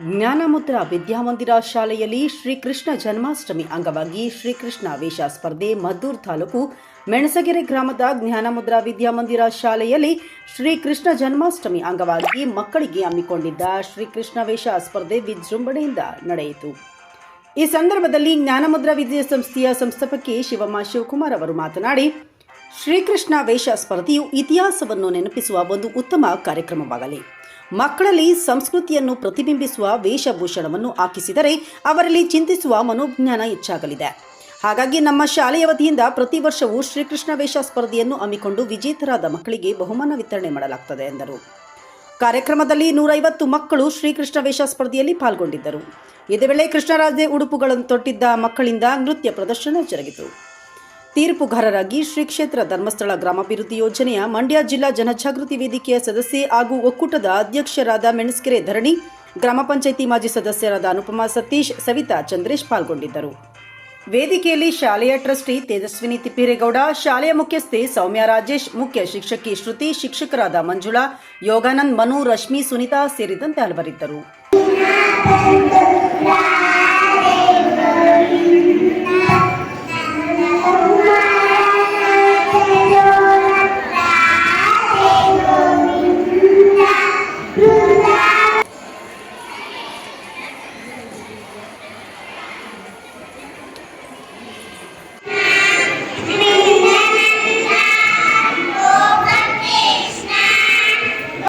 ಜ್ಞಾನಮುದ್ರಾ ವಿದ್ಯಾಮಂದಿರ ಶಾಲೆಯಲ್ಲಿ ಶ್ರೀಕೃಷ್ಣ ಜನ್ಮಾಷ್ಟಮಿ ಅಂಗವಾಗಿ ಶ್ರೀಕೃಷ್ಣ ವೇಷ ಸ್ಪರ್ಧೆ ಮದ್ದೂರು ತಾಲೂಕು ಮೆಣಸಗೆರೆ ಗ್ರಾಮದ ಜ್ಞಾನಮುದ್ರಾ ವಿದ್ಯಾಮಂದಿರ ಶಾಲೆಯಲ್ಲಿ ಶ್ರೀಕೃಷ್ಣ ಜನ್ಮಾಷ್ಟಮಿ ಅಂಗವಾಗಿ ಮಕ್ಕಳಿಗೆ ಹಮ್ಮಿಕೊಂಡಿದ್ದ ಶ್ರೀಕೃಷ್ಣ ವೇಷ ಸ್ಪರ್ಧೆ ವಿಜೃಂಭಣೆಯಿಂದ ನಡೆಯಿತು. ಈ ಸಂದರ್ಭದಲ್ಲಿ ಜ್ಞಾನಮುದ್ರಾ ವಿದ್ಯಾಸಂಸ್ಥೆಯ ಸಂಸ್ಥಾಪಕಿ ಶಿವಮ್ಮ ಶಿವಕುಮಾರ್ ಅವರು ಮಾತನಾಡಿ, ಶ್ರೀಕೃಷ್ಣ ವೇಷ ಸ್ಪರ್ಧೆಯು ಇತಿಹಾಸವನ್ನು ನೆನಪಿಸುವ ಒಂದು ಉತ್ತಮ ಕಾರ್ಯಕ್ರಮವಾಗಲಿ. ಮಕ್ಕಳಲ್ಲಿ ಸಂಸ್ಕೃತಿಯನ್ನು ಪ್ರತಿಬಿಂಬಿಸುವ ವೇಷಭೂಷಣವನ್ನು ಹಾಕಿಸಿದರೆ ಅವರಲ್ಲಿ ಚಿಂತಿಸುವ ಮನೋಜ್ಞಾನ ಹೆಚ್ಚಾಗಲಿದೆ. ಹಾಗಾಗಿ ನಮ್ಮ ಶಾಲೆಯ ವತಿಯಿಂದ ಪ್ರತಿ ವರ್ಷವೂ ಶ್ರೀಕೃಷ್ಣ ವೇಷ ಸ್ಪರ್ಧೆಯನ್ನು ಹಮ್ಮಿಕೊಂಡು ವಿಜೇತರಾದ ಮಕ್ಕಳಿಗೆ ಬಹುಮಾನ ವಿತರಣೆ ಮಾಡಲಾಗುತ್ತದೆ ಎಂದರು. ಕಾರ್ಯಕ್ರಮದಲ್ಲಿ ನೂರೈವತ್ತು ಮಕ್ಕಳು ಶ್ರೀಕೃಷ್ಣ ವೇಷ ಸ್ಪರ್ಧೆಯಲ್ಲಿ ಪಾಲ್ಗೊಂಡಿದ್ದರು. ಇದೇ ವೇಳೆ ಕೃಷ್ಣರಾಜೆ ಉಡುಪುಗಳನ್ನು ತೊಟ್ಟಿದ್ದ ಮಕ್ಕಳಿಂದ ನೃತ್ಯ ಪ್ರದರ್ಶನ ಜರುಗಿತು. ತೀರ್ಪುಗಾರರಾಗಿ ಶ್ರೀ ಕ್ಷೇತ್ರ ಧರ್ಮಸ್ಥಳ ಗ್ರಾಮಾಭಿವೃದ್ಧಿ ಯೋಜನೆಯ ಮಂಡ್ಯ ಜಿಲ್ಲಾ ಜನಜಾಗೃತಿ ವೇದಿಕೆಯ ಸದಸ್ಯೆ ಹಾಗೂ ಒಕ್ಕೂಟದ ಅಧ್ಯಕ್ಷರಾದ ಮೆಣಸ್ಕೆರೆ ಧರಣಿ, ಗ್ರಾಮ ಪಂಚಾಯಿತಿ ಮಾಜಿ ಸದಸ್ಯರಾದ ಅನುಪಮಾ ಸತೀಶ್, ಸವಿತಾ ಚಂದ್ರೇಶ್ ಪಾಲ್ಗೊಂಡಿದ್ದರು. ವೇದಿಕೆಯಲ್ಲಿ ಶಾಲೆಯ ಟ್ರಸ್ಟಿ ತೇಜಸ್ವಿನಿ ತಿಪ್ಪೇರೇಗೌಡ, ಶಾಲೆಯ ಮುಖ್ಯಸ್ಥೆ ಸೌಮ್ಯ ರಾಜೇಶ್, ಮುಖ್ಯ ಶಿಕ್ಷಕಿ ಶ್ರುತಿ, ಶಿಕ್ಷಕರಾದ ಮಂಜುಳಾ, ಯೋಗಾನಂದ್ ಮನು, ರಶ್ಮಿ, ಸುನಿತಾ ಸೇರಿದಂತೆ ಹಲವರಿದ್ದರು.